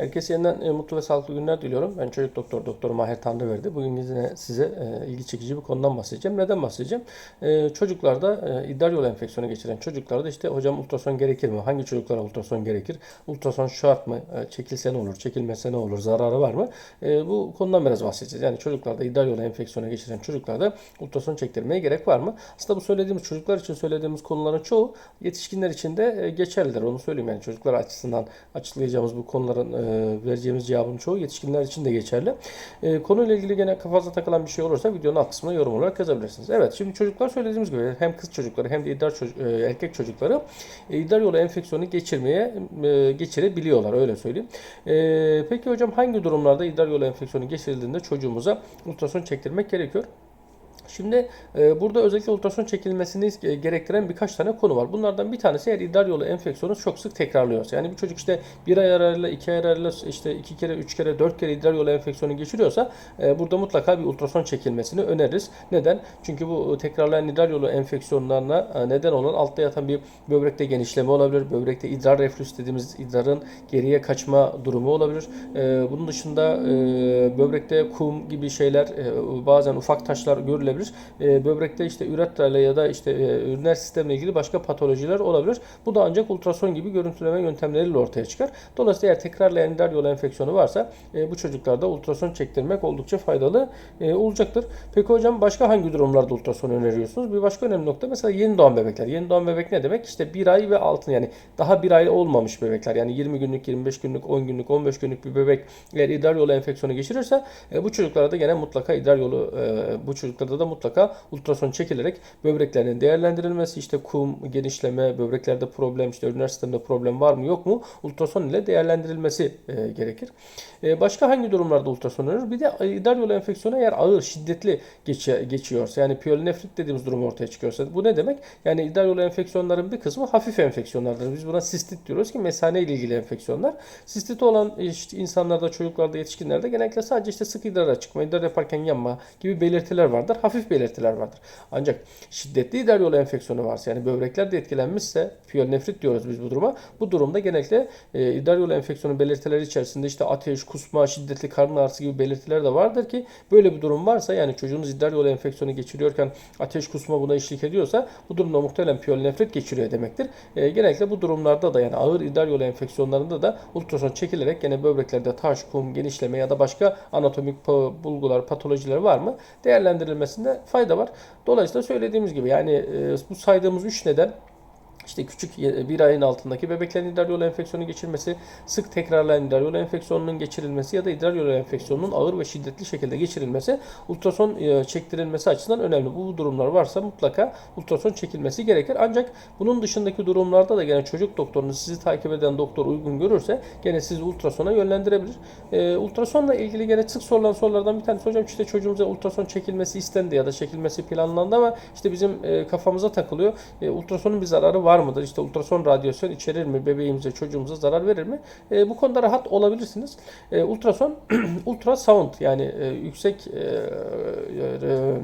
Herkese yeniden e, mutlu ve sağlıklı günler diliyorum. Ben çocuk doktor Doktor Mahir Tanrıverdi. Bugün yine size e, ilgi çekici bir konudan bahsedeceğim. Neden bahsedeceğim? E, çocuklarda idrar yolu enfeksiyonu geçiren çocuklarda işte hocam ultrason gerekir mi? Hangi çocuklara ultrason gerekir? Ultrason şart mı? Çekilse ne olur? Çekilmese ne olur? Zararı var mı? Bu konudan biraz bahsedeceğiz. Yani çocuklarda idrar yolu enfeksiyonu geçiren çocuklarda ultrason çektirmeye gerek var mı? Aslında bu söylediğimiz çocuklar için söylediğimiz konuların çoğu yetişkinler için de geçerlidir. Onu söyleyeyim yani çocuklar açısından açıklayacağımız bu konuların vereceğimiz cevabın çoğu yetişkinler için de geçerli. E, konuyla ilgili gene kafanıza takılan bir şey olursa videonun alt kısmına yorum olarak yazabilirsiniz. Evet şimdi çocuklar söylediğimiz gibi hem kız çocukları hem de idrar çocuk- e, erkek çocukları e, idrar yolu enfeksiyonu geçirmeye e, geçirebiliyorlar öyle söyleyeyim. E, peki hocam hangi durumlarda idrar yolu enfeksiyonu geçirildiğinde çocuğumuza ultrason çektirmek gerekiyor? Şimdi e, burada özellikle ultrason çekilmesini e, gerektiren birkaç tane konu var. Bunlardan bir tanesi eğer idrar yolu enfeksiyonu çok sık tekrarlıyorsa. Yani bir çocuk işte bir ay arayla, iki ay arayla işte iki kere, üç kere, dört kere idrar yolu enfeksiyonu geçiriyorsa e, burada mutlaka bir ultrason çekilmesini öneririz. Neden? Çünkü bu tekrarlayan idrar yolu enfeksiyonlarına e, neden olan altta yatan bir böbrekte genişleme olabilir. Böbrekte idrar reflüs dediğimiz idrarın geriye kaçma durumu olabilir. E, bunun dışında e, böbrekte kum gibi şeyler e, bazen ufak taşlar görülebilir. E, böbrekte işte üretra ile ya da işte e, üriner sistemle ilgili başka patolojiler olabilir. Bu da ancak ultrason gibi görüntüleme yöntemleriyle ortaya çıkar. Dolayısıyla eğer tekrarlayan idrar yolu enfeksiyonu varsa e, bu çocuklarda ultrason çektirmek oldukça faydalı e, olacaktır. Peki hocam başka hangi durumlarda ultrason öneriyorsunuz? Bir başka önemli nokta mesela yeni doğan bebekler. Yeni doğan bebek ne demek? İşte bir ay ve altın yani daha bir ay olmamış bebekler. Yani 20 günlük, 25 günlük, 10 günlük, 15 günlük bir bebek eğer idrar yolu enfeksiyonu geçirirse e, bu çocuklarda gene mutlaka idrar yolu e, bu çocuklarda da mutlaka ultrason çekilerek böbreklerinin değerlendirilmesi işte kum, genişleme, böbreklerde problem, işte üriner sistemde problem var mı yok mu ultrason ile değerlendirilmesi e, gerekir. E, başka hangi durumlarda ultrason önerir? Bir de idrar yolu enfeksiyonu eğer ağır, şiddetli geçe, geçiyorsa yani piyelonefrit dediğimiz durum ortaya çıkıyorsa bu ne demek? Yani idrar yolu enfeksiyonların bir kısmı hafif enfeksiyonlardır. Biz buna sistit diyoruz ki mesane ile ilgili enfeksiyonlar. Sistiti olan işte insanlarda, çocuklarda, yetişkinlerde genellikle sadece işte sık idrara çıkma, idrar yaparken yanma gibi belirtiler vardır. Hafif belirtiler vardır. Ancak şiddetli idrar yolu enfeksiyonu varsa yani böbrekler de etkilenmişse piyelonefrit diyoruz biz bu duruma. Bu durumda genellikle e, idrar yolu enfeksiyonu belirtileri içerisinde işte ateş, kusma, şiddetli karın ağrısı gibi belirtiler de vardır ki böyle bir durum varsa yani çocuğunuz idrar yolu enfeksiyonu geçiriyorken ateş, kusma buna eşlik ediyorsa bu durumda muhtemelen piyelonefrit geçiriyor demektir. E, genellikle bu durumlarda da yani ağır idrar yolu enfeksiyonlarında da ultrason çekilerek gene böbreklerde taş, kum, genişleme ya da başka anatomik bulgular, patolojiler var mı değerlendirilmesinde fayda var. Dolayısıyla söylediğimiz gibi yani e, bu saydığımız üç neden işte küçük bir ayın altındaki bebeklerin idrar yolu enfeksiyonu geçirmesi, sık tekrarlayan idrar yolu enfeksiyonunun geçirilmesi ya da idrar yolu enfeksiyonunun ağır ve şiddetli şekilde geçirilmesi ultrason e, çektirilmesi açısından önemli. Bu durumlar varsa mutlaka ultrason çekilmesi gerekir. Ancak bunun dışındaki durumlarda da gene çocuk doktorunuz sizi takip eden doktor uygun görürse gene sizi ultrasona yönlendirebilir. E, ultrasonla ilgili gene sık sorulan sorulardan bir tanesi hocam işte çocuğumuza ultrason çekilmesi istendi ya da çekilmesi planlandı ama işte bizim e, kafamıza takılıyor. E, ultrasonun bir zararı var mıdır? İşte ultrason radyasyon içerir mi? Bebeğimize, çocuğumuza zarar verir mi? E, bu konuda rahat olabilirsiniz. E, ultrason ultrasound yani e, yüksek e, e,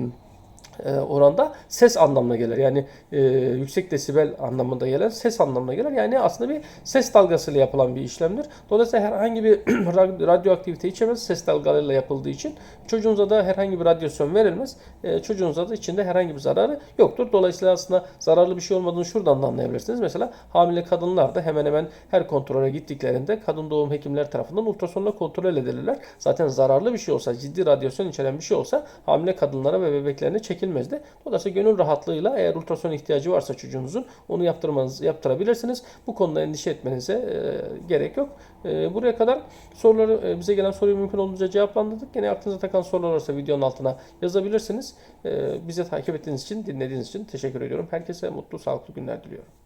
oranda ses anlamına gelir. Yani e, yüksek desibel anlamında gelen ses anlamına gelir. Yani aslında bir ses dalgasıyla yapılan bir işlemdir. Dolayısıyla herhangi bir ra- radyoaktivite içemez ses dalgalarıyla yapıldığı için çocuğunuza da herhangi bir radyasyon verilmez. E, çocuğunuza da içinde herhangi bir zararı yoktur. Dolayısıyla aslında zararlı bir şey olmadığını şuradan da anlayabilirsiniz. Mesela hamile kadınlar da hemen hemen her kontrole gittiklerinde kadın doğum hekimler tarafından ultrasonla kontrol edilirler. Zaten zararlı bir şey olsa, ciddi radyasyon içeren bir şey olsa hamile kadınlara ve bebeklerine çekilmezdi. Dolayısıyla gönül rahatlığıyla eğer ultrason ihtiyacı varsa çocuğunuzun onu yaptırmanız yaptırabilirsiniz. Bu konuda endişe etmenize e, gerek yok. E, buraya kadar soruları e, bize gelen soruyu mümkün olduğunca cevaplandırdık. Yine aklınıza takan sorular olursa videonun altına yazabilirsiniz. E, bize takip ettiğiniz için, dinlediğiniz için teşekkür ediyorum. Herkese mutlu, sağlıklı günler diliyorum.